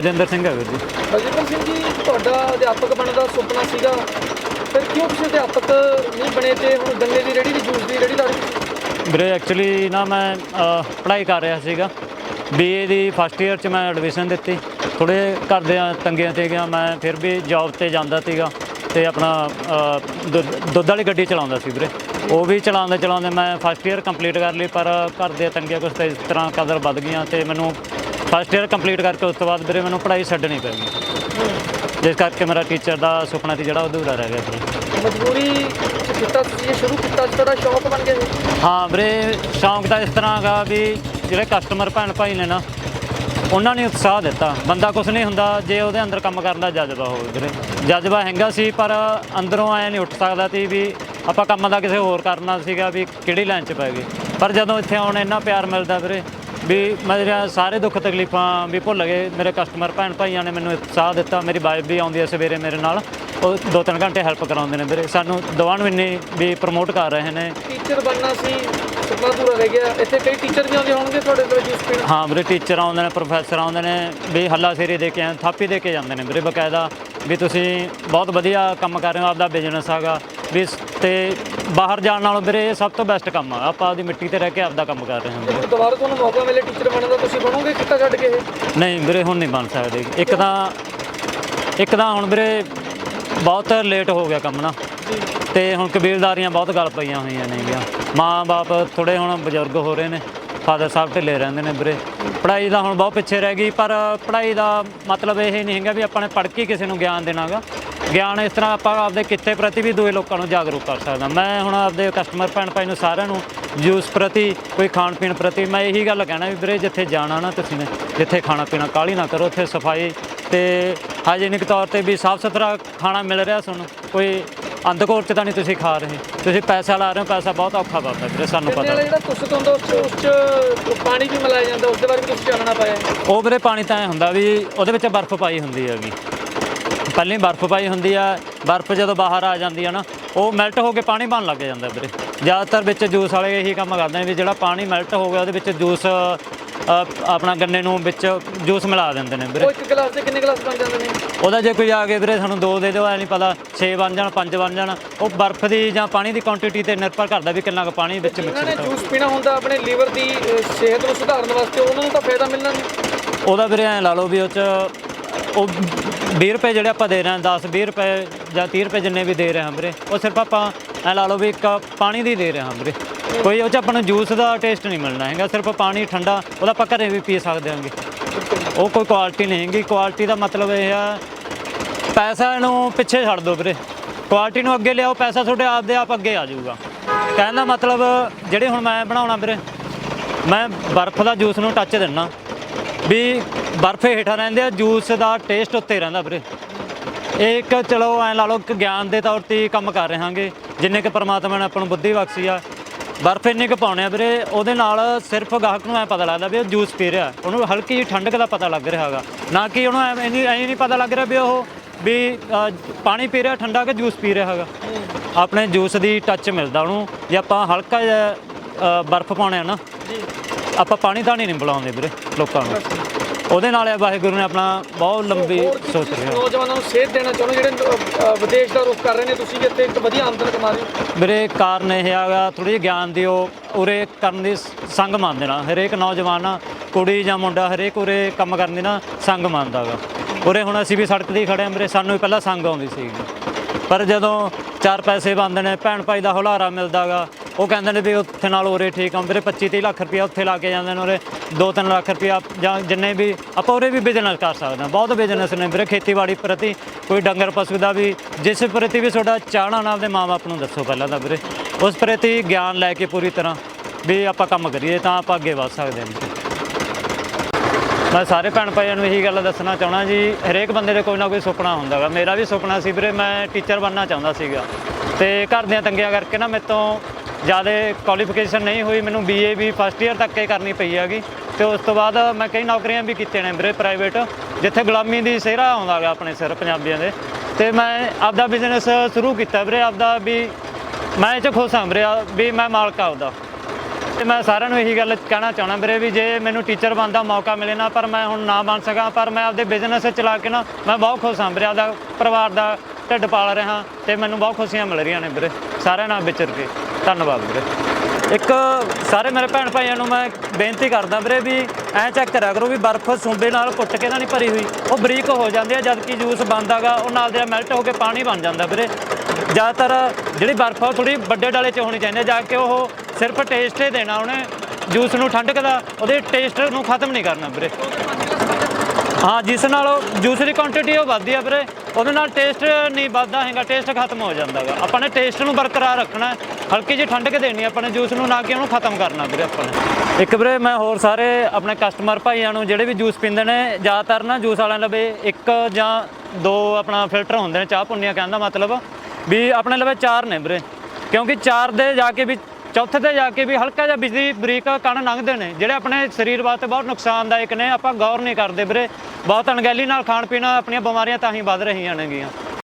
ਰਜਿੰਦਰ ਸਿੰਘ ਹੈ ਵੀਰ ਜੀ। ਬਲਜਿੰਦਰ ਸਿੰਘ ਜੀ ਤੁਹਾਡਾ ਅਧਿਆਪਕ ਬਣਨ ਦਾ ਸੁਪਨਾ ਸੀਗਾ। ਫਿਰ ਕਿਉਂ ਤੁਸੀਂ ਅਧਿਆਪਕ ਨਹੀਂ ਬਣੇ ਤੇ ਹੁਣ ਗੰਨੇ ਦੀ ਰੇੜੀ ਦੀ ਜੂਸ ਦੀ ਰੇੜੀ ਲਾ ਰਹੇ? ਵੀਰੇ ਐਕਚੁਅਲੀ ਨਾ ਮੈਂ ਪੜ੍ਹਾਈ ਕਰ ਰਿਹਾ ਸੀਗਾ। ਬੀਏ ਦੀ ਫਸਟ ਇਅਰ ਚ ਮੈਂ ਐਡਮਿਸ਼ਨ ਦਿੱਤੀ। ਥੋੜੇ ਘਰ ਦੇ ਤੰਗੀਆਂ ਤੇ ਗਿਆ ਮੈਂ ਫਿਰ ਵੀ ਜੌਬ ਤੇ ਜਾਂਦਾ ਸੀਗਾ ਤੇ ਆਪਣਾ ਦੁੱਧ- ਵਾਲੀ ਗੱਡੀ ਚਲਾਉਂਦਾ ਸੀ ਵੀਰੇ। ਉਹ ਵੀ ਚਲਾਉਂਦੇ ਚਲਾਉਂਦੇ ਮੈਂ ਫਸਟ ਇਅਰ ਕੰਪਲੀਟ ਕਰ ਲਈ ਪਰ ਘਰ ਦੇ ਤੰਗੀਆਂ ਕੁਛ ਇਸ ਤਰ੍ਹਾਂ ਕਦਰ ਵੱਧ ਗਈਆਂ ਤੇ ਮੈਨੂੰ ਫਸਟ ਇਅਰ ਕੰਪਲੀਟ ਕਰਕੇ ਉਸ ਤੋਂ ਬਾਅਦ ਵੀਰੇ ਮੈਨੂੰ ਪੜ੍ਹਾਈ ਛੱਡਣੀ ਪੈ ਗਈ ਜਿਸ ਕਰਕੇ ਮੇਰਾ ਟੀਚਰ ਦਾ ਸੁਪਨਾ ਸੀ ਜਿਹੜਾ ਉਹ ਅਧੂਰਾ ਰਹਿ ਗਿਆ ਵੀਰੇ ਮਜਬੂਰੀ ਕੀਤਾ ਤੁਸੀਂ ਇਹ ਸ਼ੁਰੂ ਕੀਤਾ ਸੀ ਤੁਹਾਡਾ ਸ਼ੌਕ ਬਣ ਗਿਆ ਹਾਂ ਵੀਰੇ ਸ਼ੌਂਕ ਤਾਂ ਇਸ ਤਰ੍ਹਾਂ ਹੈਗਾ ਵੀ ਜਿਹੜੇ ਕਸਟਮਰ ਭੈਣ ਭਾਈ ਨੇ ਨਾ ਉਹਨਾਂ ਨੇ ਉਤਸ਼ਾਹ ਦਿੱਤਾ। ਬੰਦਾ ਕੁਝ ਨਹੀਂ ਹੁੰਦਾ ਜੇ ਉਹਦੇ ਅੰਦਰ ਕੰਮ ਕਰਨ ਦਾ ਜਜ਼ਬਾ ਹੋਵੇ ਵੀਰੇ। ਜਜ਼ਬਾ ਹੈਗਾ ਸੀ ਪਰ ਅੰਦਰੋਂ ਐ ਨਹੀਂ ਉੱਠ ਸਕਦਾ ਸੀ ਵੀ ਆਪਾਂ ਕੰਮ ਦਾ ਕਿਸੇ ਹੋਰ ਕਰਨਾ ਸੀਗਾ ਵੀ ਕਿਹੜੀ ਲਾਈਨ 'ਚ ਪੈ ਗਏ। ਪਰ ਜਦੋਂ ਇੱਥੇ ਆਉਣ ਇੰਨਾ ਪਿਆਰ ਮਿਲਦਾ ਵੀਰੇ ਵੀ ਮੇਰੇ ਸਾਰੇ ਦੁੱਖ ਤਕਲੀਫਾਂ ਵੀ ਭੁੱਲ ਗਏ। ਮੇਰੇ ਕਸਟਮਰ ਭੈਣ ਭਾਈਆਂ ਨੇ ਮੈਨੂੰ ਉਤਸ਼ਾਹ ਦਿੱਤਾ ਮੇਰੀ ਵਾਈਫ ਵੀ ਆਉਂਦੀ ਹੈ ਸਵੇਰੇ ਮੇਰੇ ਨਾਲ। ਉਹ ਦੋ ਤਿੰਨ ਘੰਟੇ ਹੈਲਪ ਕਰਾਉਂਦੇ ਨੇ ਵੀਰੇ। ਸਾਨੂੰ ਦਵਾਨ ਵਿੰਨੀ ਵੀ ਪ੍ਰਮੋਟ ਕਰ ਰਹੇ ਨੇ। ਟੀਚਰ ਬਣਨਾ ਸੀ ਸੁਪਨਾ ਪੂਰਾ ਰਹਿ ਗਿਆ। ਇੱਥੇ ਕਈ ਟੀਚਰ ਵੀ ਆਉਂਦੇ ਹੋਣਗੇ ਤੁਹਾਡੇ ਕੋਲ ਜੂਸ ਪੀਣ ਹਾਂ ਵੀਰੇ ਟੀਚਰ ਆਉਂਦੇ ਨੇ ਪ੍ਰੋਫੈਸਰ ਆਉਂਦੇ ਨੇ ਵੀ ਹੱਲਾ ਸੇਰੀ ਦੇ ਕੇ ਆਂ ਥਾਪੀ ਦੇ ਕੇ ਜਾਂਦੇ ਨੇ ਵੀਰੇ ਬਕਾਇਦਾ। ਵੀ ਤੁਸੀਂ ਬਹੁਤ ਵਧੀਆ ਕੰਮ ਕਰ ਰਹੇ ਹੋ ਆਪਦਾ ਬਿਜ਼ਨਸ ਹੈਗਾ। ਵੀ ਤੇ ਬਾਹਰ ਜਾਣ ਨਾਲੋਂ ਵੀਰੇ ਇਹ ਸਭ ਤੋਂ ਬੈਸਟ ਕੰਮ ਆ। ਆਪਾਂ ਆਪਦੀ ਮਿੱਟੀ ਤੇ ਰਹਿ ਕੇ ਆਪਦਾ ਕੰਮ ਕਰ ਰਹੇ ਹਾਂ ਦੁਬਾਰਾ ਤੁਹਾਨੂੰ ਮੌਕਾ ਮਿਲੇ ਟੀਚਰ ਬਣਨ ਦਾ ਤੁਸੀਂ ਬਣੋਗੇ ਕਿੱਤਾ ਛੱਡ ਕੇ ਇਹ? ਨਹੀਂ ਵੀਰੇ ਹੁਣ ਨਹੀਂ ਬਣ ਸਕਦੇ। ਇੱਕ ਤਾਂ ਇੱਕ ਤਾਂ ਹੁਣ ਵੀਰੇ ਬਹੁਤ ਲੇਟ ਹੋ ਗਿਆ ਕੰਮ ਨਾ। ਤੇ ਹੁਣ ਕਬੀਲਦਾਰੀਆਂ ਬਹੁਤ ਗੱਲ ਪਈਆਂ ਹੋਈਆਂ ਨੇਗੀਆਂ। ਮਾਂ-ਬਾਪ ਥੋੜੇ ਹੁਣ ਬਜ਼ੁਰਗ ਹੋ ਰਹੇ ਨੇ। ਫਾਦਰ ਸਾਹਿਬ ਢਿੱਲੇ ਰਹਿੰਦੇ ਨੇ ਵੀਰੇ। ਪੜ੍ਹਾਈ ਦਾ ਹੁਣ ਬਹੁਤ ਪਿੱਛੇ ਰਹਿ ਗਈ, ਪਰ ਪੜ੍ਹਾਈ ਦਾ ਮਤਲਬ ਇਹ ਨਹੀਂ ਹੈਗਾ ਵੀ ਆਪਾਂ ਨੇ ਪੜ੍ਹ ਕੇ ਕਿਸੇ ਨੂੰ ਗਿਆਨ ਦੇਣਾਗਾ ਗਿਆਨ ਇਸ ਤਰ੍ਹਾਂ ਆਪਾਂ ਆਪਦੇ ਕਿੱਤੇ ਪ੍ਰਤੀ ਵੀ ਦੂਏ ਲੋਕਾਂ ਨੂੰ ਜਾਗਰੂਕ ਕਰ ਸਕਦਾ। ਮੈਂ ਹੁਣ ਆਪਦੇ ਕਸਟਮਰ ਭੈਣ ਭਾਈ ਨੂੰ ਸਾਰਿਆਂ ਨੂੰ ਜੂਸ ਪ੍ਰਤੀ, ਕੋਈ ਖਾਣ ਪੀਣ ਪ੍ਰਤੀ ਮੈਂ ਇਹੀ ਗੱਲ ਕਹਿਣਾ ਵੀ ਵੀਰੇ, ਜਿੱਥੇ ਜਾਣਾ ਨਾ ਤੁਸੀਂ ਨੇ, ਜਿੱਥੇ ਖਾਣਾ ਪੀਣਾ ਕਾਲੀ ਨਾ ਕਰੋ, ਉੱਥੇ ਸਫ਼ਾਈ ਤੇ ਹਾਈਜੀਨਿਕ ਤੌਰ ਤੇ ਵੀ ਸਾਫ਼ ਸੁਥਰਾ ਖਾਣਾ ਮਿਲ ਰਿਹਾ ਤੁਹਾਨੂੰ, ਕੋਈ ਅੰਧਕੋਟ ਚ ਤਾਂ ਨਹੀਂ ਤੁਸੀਂ ਖਾ ਰਹੇ ਤੁਸੀਂ ਪੈਸਾ ਲਾ ਰਹੇ ਹੋ ਪੈਸਾ ਬਹੁਤ ਔਖਾ ਬਾਬਾ ਵੀਰੇ ਸਾਨੂੰ ਪਤਾ। ਜਿਹੜਾ ਤੁਸਤ ਹੁੰਦਾ ਉਸ 'ਚ ਉਸ 'ਚ ਪਾਣੀ ਵੀ ਮਿਲਾਇਆ ਜਾਂਦਾ ਉਸ ਦੇ ਬਾਰੇ ਵੀ ਤੁਸੀਂ ਜਾਣਨਾ ਪਾਇਆ? ਹੈ। ਉਹ ਵੀਰੇ ਪਾਣੀ ਤਾਂ ਐ ਹੁੰਦਾ ਵੀ ਉਹਦੇ ਵਿੱਚ ਬਰਫ਼ ਪਾਈ ਹੁੰਦੀ ਹੈਗੀ। ਪਹਿਲਾਂ ਹੀ ਬਰਫ਼ ਪਾਈ ਹੁੰਦੀ ਆ ਬਰਫ਼ ਜਦੋਂ ਬਾਹਰ ਆ ਜਾਂਦੀ ਆ ਨਾ ਉਹ ਮੈਲਟ ਹੋ ਕੇ ਪਾਣੀ ਬਣ ਲੱਗ ਜਾਂਦਾ ਵੀਰੇ। ਜ਼ਿਆਦਾਤਰ ਵਿੱਚ ਜੂਸ ਵਾਲੇ ਇਹੀ ਕੰਮ ਕਰਦੇ ਨੇ ਵੀ ਜਿਹੜਾ ਪਾਣੀ ਮੈਲਟ ਹੋ ਗਿਆ ਉਹਦੇ ਵਿੱਚ ਜੂਸ ਅ, ਆਪਣਾ ਗੰਨੇ ਨੂੰ ਵਿੱਚ ਜੂਸ ਮਿਲਾ ਦਿੰਦੇ ਨੇ ਵੀਰੇ। ਉਹ ਇੱਕ ਗਲਾਸ ਦੇ ਕਿੰਨੇ ਗਲਾਸ ਬਣ ਜਾਂਦੇ ਨੇ? ਉਹਦਾ ਜੇ ਕੋਈ ਆ ਕੇ ਵੀਰੇ ਸਾਨੂੰ ਦੋ ਦੇ ਦਿਓ ਐ ਨਹੀਂ ਪਤਾ 6 ਬਣ ਜਾਣ 5 ਬਣ ਜਾਣ ਉਹ ਬਰਫ਼ ਦੀ ਜਾਂ ਪਾਣੀ ਦੀ ਕੁਆਂਟੀਟੀ ਤੇ ਨਿਰਭਰ ਕਰਦਾ ਵੀ ਕਿੰਨਾ ਕੁ ਪਾਣੀ ਵਿੱਚ ਮਿਕਸ ਜਿਨ੍ਹਾਂ ਨੇ ਜੂਸ ਪੀਣਾ ਹੁੰਦਾ ਆਪਣੇ ਲੀਵਰ ਦੀ ਸਿਹਤ ਨੂੰ ਸੁਧਾਰਨ ਵਾਸਤੇ ਉਹਨਾਂ ਨੂੰ ਤਾਂ ਫਾਇਦਾ ਮਿਲਣਾ ਨਹੀਂ। ਉਹਦਾ ਵੀਰੇ ਐ ਲਾ ਲਓ ਵੀ ਉਹ ਚ ਉਹ 20 ਰੁਪਏ ਜਿਹੜੇ ਆਪਾਂ ਦੇ ਰਹੇ ਹਾਂ 10 20 ਰੁਪਏ ਜਾਂ 30 ਰੁਪਏ ਜਿੰਨੇ ਵੀ ਦੇ ਰਹੇ ਹਾਂ ਵੀਰੇ ਉਹ ਸਿਰਫ ਆਪਾਂ ਐ ਲਾ ਲਓ ਵੀ ਇੱਕ ਪਾਣੀ ਦੀ ਦੇ ਰਹੇ ਹਾਂ ਵੀਰੇ। ਕੋਈ ਉਹ ਚ ਆਪਾਂ ਨੂੰ ਜੂਸ ਦਾ ਟੇਸਟ ਨਹੀਂ ਮਿਲਣਾ ਹੈਗਾ, ਸਿਰਫ ਪਾਣੀ ਠੰਡਾ, ਉਹਦਾ ਆਪਾਂ ਘਰੇ ਵੀ ਪੀ ਸਕਦੇ ਹਾਂਗੇ। ਉਹ ਕੋਈ ਕੁਆਲਿਟੀ ਨਹੀਂ ਹੈਗੀ ਕੁਆਲਿਟੀ ਦਾ ਮਤਲਬ ਇਹ ਆ, ਪੈਸਾ ਨੂੰ ਪਿੱਛੇ ਛੱਡ ਦਿਓ ਵੀਰੇ। ਕੁਆਲਿਟੀ ਨੂੰ ਅੱਗੇ ਲਿਆਓ, ਪੈਸਾ ਤੁਹਾਡੇ ਆਪ ਦੇ ਆਪ ਅੱਗੇ ਆ ਜਾਊਗਾ। ਕਹਿਣ ਦਾ ਮਤਲਬ ਜਿਹੜੇ ਹੁਣ ਮੈਂ ਬਣਾਉਣਾ ਵੀਰੇ, ਮੈਂ ਬਰਫ਼ ਦਾ ਜੂਸ ਨੂੰ ਟੱਚ ਦਿੰਨਾ। ਵੀ ਬਰਫ਼ ਹੇਠਾਂ ਰਹਿੰਦੇ ਆ ਜੂਸ ਦਾ ਟੇਸਟ ਉੱਤੇ ਰਹਿੰਦਾ ਵੀਰੇ। ਇਹ ਇੱਕ ਚਲੋ ਐ ਲਾ ਲਓ ਗਿਆਨ ਦੇ ਤੌਰ ਤੇ ਕੰਮ ਕਰ ਰਹੇ ਹਾਂਗੇ ਜਿੰਨੇ ਕਿ ਪਰਮਾਤਮਾ ਨੇ ਆਪਾਂ ਨੂੰ ਬੁੱਧੀ ਬਖਸ਼ੀ ਆ ਬਰਫ਼ ਇੰਨੀ ਕੁ ਪਾਉਣੇ ਆ ਵੀਰੇ, ਉਹਦੇ ਨਾਲ ਸਿਰਫ ਗਾਹਕ ਨੂੰ ਐ ਪਤਾ ਲੱਗਦਾ ਵੀ ਉਹ ਜੂਸ ਪੀ ਰਿਹਾ। ਉਹਨੂੰ ਹਲਕੀ ਜਿਹੀ ਠੰਡਕ ਦਾ ਪਤਾ ਲੱਗ ਰਿਹਾ ਹੈਗਾ। ਨਾ ਕਿ ਉਹਨੂੰ ਐ ਨਹੀਂ ਨਹੀਂ ਪਤਾ ਲੱਗ ਰਿਹਾ ਵੀ ਉਹ, ਵੀ ਪਾਣੀ ਪੀ ਰਿਹਾ, ਠੰਡਾ ਕਿ ਜੂਸ ਪੀ ਰਿਹਾ ਹੈਗਾ। ਆਪਣੇ ਜੂਸ ਦੀ ਟੱਚ ਮਿਲਦਾ ਉਹਨੂੰ। ਜੇ ਆਪਾਂ ਹਲਕਾ ਜਿਹਾ ਬਰਫ਼ ਪਾਉਣੇ ਆ ਨਾ, ਆਪਾਂ ਪਾਣੀ ਤਾਂ ਨਹੀਂ ਬੁਲਾਉਂਦੇ ਵੀਰੇ, ਲੋਕਾਂ ਨੂੰ। ਉਹਦੇ ਨਾਲ ਵਾਹਿਗੁਰੂ ਨੇ ਆਪਣਾ ਬਹੁਤ ਲੰਬੀ ਸੋਚ ਰਿਹਾ ਨੌਜਵਾਨਾਂ ਨੂੰ ਸੇਧ ਦੇਣਾ ਚਾਹੁੰਦੇ ਜਿਹੜੇ ਵਿਦੇਸ਼ ਦਾ ਰੁਖ ਕਰ ਰਹੇ ਨੇ ਤੁਸੀਂ ਇੱਥੇ ਇੱਕ ਵਧੀਆ ਆਮਦਨ ਕਮਾ ਰਹੇ ਹੋ। ਵੀਰੇ ਕਾਰਨ ਇਹ ਹੈਗਾ ਥੋੜੀ ਜਿਹੀ ਗਿਆਨ ਦਿਓ ਉਰੇ ਕਰਨ ਦੀ ਸੰਗ ਮੰਨਦੇ ਨਾ। ਹਰੇਕ ਨੌਜਵਾਨ ਕੁੜੀ ਜਾਂ ਮੁੰਡਾ ਹਰੇਕ ਉਰੇ ਕੰਮ ਕਰਨ ਦੀ ਨਾ ਸੰਗ ਮੰਨਦਾਗਾ ਉਰੇ ਹੁਣ ਅਸੀਂ ਵੀ ਸੜਕ ਤੇ ਖੜੇ ਹਾਂ ਵੀਰੇ ਸਾਨੂੰ ਪਹਿਲਾਂ ਸੰਗ ਆਉਂਦੀ ਸੀਗੀ। ਪਰ ਜਦੋਂ ਚਾਰ ਪੈਸੇ ਬੰਦੇ ਨੇ ਭੈਣ ਭਾਈ ਦਾ ਹੁਲਾਰਾ ਮਿਲਦਾਗਾ ਉਹ ਕਹਿੰਦੇ ਨੇ ਵੀ ਉੱਥੇ ਨਾਲ ਉਰੇ ਠੀਕ ਆ ਵੀਰੇ 25 30 ਲੱਖ ਰੁਪਇਆ ਉੱਥੇ ਲਾ ਕੇ ਜਾਂਦੇ ਨੇ ਉਰੇ 2-3 ਲੱਖ ਰੁਪਇਆ ਜਾਂ ਜਿੰਨੇ ਵੀ ਆਪਾਂ ਉਰੇ ਵੀ ਬਿਜ਼ਨਸ ਕਰ ਸਕਦੇ ਹਾਂ, ਬਹੁਤ ਬਿਜ਼ਨਸ ਨੇ ਵੀਰੇ ਖੇਤੀਬਾੜੀ ਪ੍ਰਤੀ, ਕੋਈ ਡੰਗਰ ਪਸ਼ੂ ਦਾ ਵੀ, ਜਿਸ ਪ੍ਰਤੀ ਵੀ ਤੁਹਾਡਾ ਚਾਹਣਾ ਨਾ ਆਪਦੇ ਮਾਪੇ ਨੂੰ ਦੱਸੋ ਪਹਿਲਾਂ ਤਾਂ ਵੀਰੇ, ਉਸ ਪ੍ਰਤੀ ਗਿਆਨ ਲੈ ਕੇ ਪੂਰੀ ਤਰ੍ਹਾਂ ਵੀ ਆਪਾਂ ਕੰਮ ਕਰੀਏ ਤਾਂ ਆਪਾਂ ਅੱਗੇ ਵਧ ਸਕਦੇ ਹਾਂ। ਮੈਂ ਸਾਰੇ ਭੈਣ ਭਾਈਆਂ ਨੂੰ ਇਹੀ ਗੱਲ ਦੱਸਣਾ ਚਾਹਣਾ ਜੀ, ਹਰੇਕ ਬੰਦੇ ਦੇ ਕੋਈ ਨਾ ਕੋਈ ਸੁਪਨਾ ਹੁੰਦਾ ਗਾ। ਮੇਰਾ ਵੀ ਸੁਪਨਾ ਸੀ ਵੀਰੇ, ਮੈਂ ਟੀਚਰ ਬਣਨਾ ਚਾਹੁੰਦਾ ਸੀਗਾ। ਤੇ ਘਰ ਦੀਆਂ ਤੰਗੀਆਂ ਕਰਕੇ ਨਾ ਮੇਰੇ ਤੋਂ ਜ਼ਿਆਦਾ ਕੁਆਲੀਫਿਕੇਸ਼ਨ ਨਹੀਂ ਹੋਈ, ਮੈਨੂੰ ਬੀਏ ਵੀ ਫਸਟ ਇਅਰ ਤੱਕ ਹੀ ਕਰਨੀ ਪਈ ਹੈਗੀ। ਤੇ ਉਸ ਤੋਂ ਬਾਅਦ ਮੈਂ ਕਈ ਨੌਕਰੀਆਂ ਵੀ ਕੀਤੀਆਂ ਨੇ ਵੀਰੇ ਪ੍ਰਾਈਵੇਟ ਜਿੱਥੇ ਗੁਲਾਮੀ ਦੀ ਸਿਹਰਾ ਆਉਂਦਾ ਗਾ ਆਪਣੇ ਸਿਰ ਪੰਜਾਬੀਆਂ ਦੇ। ਤੇ ਮੈਂ ਆਪਦਾ ਬਿਜ਼ਨਸ ਸ਼ੁਰੂ ਕੀਤਾ ਵੀਰੇ, ਆਪਦਾ ਵੀ ਮੈਂ ਇਹ ਚ ਖੁਸ਼ ਹਾਂ ਵੀਰੇ ਵੀ ਮੈਂ ਮਾਲਕ ਆ ਆਪਦਾ। ਤੇ ਮੈਂ ਸਾਰਿਆਂ ਨੂੰ ਇਹੀ ਗੱਲ ਕਹਿਣਾ ਚਾਹਣਾ ਵੀਰੇ ਵੀ ਜੇ ਮੈਨੂੰ ਟੀਚਰ ਬਣਨ ਦਾ ਮੌਕਾ ਮਿਲੇ ਨਾ, ਪਰ ਮੈਂ ਹੁਣ ਨਾ ਬਣ ਸਕਾਂ, ਪਰ ਮੈਂ ਆਪਦੇ ਬਿਜ਼ਨਸ ਚਲਾ ਕੇ ਨਾ, ਮੈਂ ਬਹੁਤ ਖੁਸ਼ ਹਾਂ ਵੀਰੇ, ਆਪਦਾ ਪਰਿਵਾਰ ਦਾ ਢਿੱਡ ਪਾਲ ਰਿਹਾ ਤੇ ਮੈਨੂੰ ਬਹੁਤ ਖੁਸ਼ੀਆਂ ਮਿਲ ਰਹੀਆਂ ਨੇ ਵੀਰੇ। ਸਾਰਿਆਂ ਨਾਲ ਵਿਚਰ ਕੇ। ਧੰਨਵਾਦ ਵੀਰੇ। ਇੱਕ ਸਾਰੇ ਮੇਰੇ ਭੈਣ ਭਾਈਆਂ ਨੂੰ ਮੈਂ ਬੇਨਤੀ ਕਰਦਾ ਵੀਰੇ ਵੀ ਐ ਚੈੱਕ ਕਰਿਆ ਕਰੋ ਵੀ ਬਰਫ਼ ਸੁੰਬੇ ਨਾਲ ਕੁੱਟ ਕੇ ਤਾਂ ਨਹੀਂ ਭਰੀ ਹੋਈ। ਉਹ ਬਰੀਕ ਹੋ ਜਾਂਦੀ ਹੈ ਜਦ ਕਿ ਜੂਸ ਬਣਦਾਗਾ ਉਹ ਨਾਲ ਦੇ ਮੈਲਟ ਹੋ ਕੇ ਪਾਣੀ ਬਣ ਜਾਂਦਾ ਵੀਰੇ। ਜ਼ਿਆਦਾਤਰ ਜਿਹੜੀ ਬਰਫ਼ ਆ, ਉਹ ਥੋੜੀ ਵੱਡੇ ਡਾਲੇ 'ਚ ਹੋਣੀ ਚਾਹੀਦੀ ਹੈ ਜਾ ਕੇ ਉਹ ਸਿਰਫ ਟੇਸਟ ਹੀ ਦੇਣਾ ਉਹਨੇ। ਜੂਸ ਨੂੰ ਠੰਡਕ ਦਾ ਉਹਦੇ ਟੇਸਟ ਨੂੰ ਖਤਮ ਨਹੀਂ ਕਰਨਾ ਵੀਰੇ। ਹਾਂ, ਜਿਸ ਨਾਲ ਉਹ ਜੂਸ ਦੀ ਕੁਆਂਟੀਟੀ ਉਹ ਵੱਧਦੀ ਆ ਵੀਰੇ। ਉਹਦੇ ਨਾਲ ਟੇਸਟ ਨਹੀਂ ਵੱਧਦਾ ਹੈਗਾ ਟੇਸਟ ਖਤਮ ਹੋ ਜਾਂਦਾਗਾ। ਆਪਾਂ ਨੇ ਟੇਸਟ ਨੂੰ ਬਰਕਰਾਰ ਰੱਖਣਾ ਹਲਕੀ ਜਿਹੀ ਠੰਡਕ ਦੇਣੀ ਆ ਆਪਾਂ ਨੇ ਜੂਸ ਨੂੰ ਨਾ ਕਿ ਉਹਨੂੰ ਖਤਮ ਕਰਨਾ ਵੀਰੇ ਆਪਾਂ ਨੇ। ਇੱਕ ਵੀਰੇ, ਮੈਂ ਹੋਰ ਸਾਰੇ ਆਪਣੇ ਕਸਟਮਰ ਭਾਈਆਂ ਨੂੰ ਜਿਹੜੇ ਵੀ ਜੂਸ ਪੀਂਦੇ ਨੇ, ਜ਼ਿਆਦਾਤਰ ਨਾ ਜੂਸ ਵਾਲਿਆਂ ਲਵੇ ਇੱਕ ਜਾਂ ਦੋ ਆਪਣਾ ਫਿਲਟਰ ਹੁੰਦੇ ਨੇ, ਚਾਹ ਪੁੰਨੀਆਂ ਕਹਿੰਦਾ ਮਤਲਬ ਵੀ ਆਪਣੇ ਲਵੇ ਚਾਰ ਨੇ ਵੀਰੇ। ਕਿਉਂਕਿ ਚਾਰ ਦੇ ਜਾ ਕੇ ਵੀ ਚੌਥੇ ਤੇ ਜਾ ਕੇ ਵੀ ਹਲਕਾ ਜਿਹਾ ਬਿਜਲੀ ਬਰੀਕ ਕਣ ਲੰਘਦੇ ਨੇ, ਜਿਹੜੇ ਆਪਣੇ ਸਰੀਰ ਵਾਸਤੇ ਬਹੁਤ ਨੁਕਸਾਨਦਾਇਕ ਨੇ, ਆਪਾਂ ਗੌਰ ਨਹੀਂ ਕਰਦੇ ਵੀਰੇ। ਬਹੁਤ ਅਣਗਹਿਲੀ ਨਾਲ ਖਾਣ ਪੀਣਾ ਆਪਣੀਆਂ ਬਿਮਾਰੀਆਂ ਤਾਂ ਹੀ ਵੱਧ ਰਹੀਆਂ ਨੇਗੀਆਂ।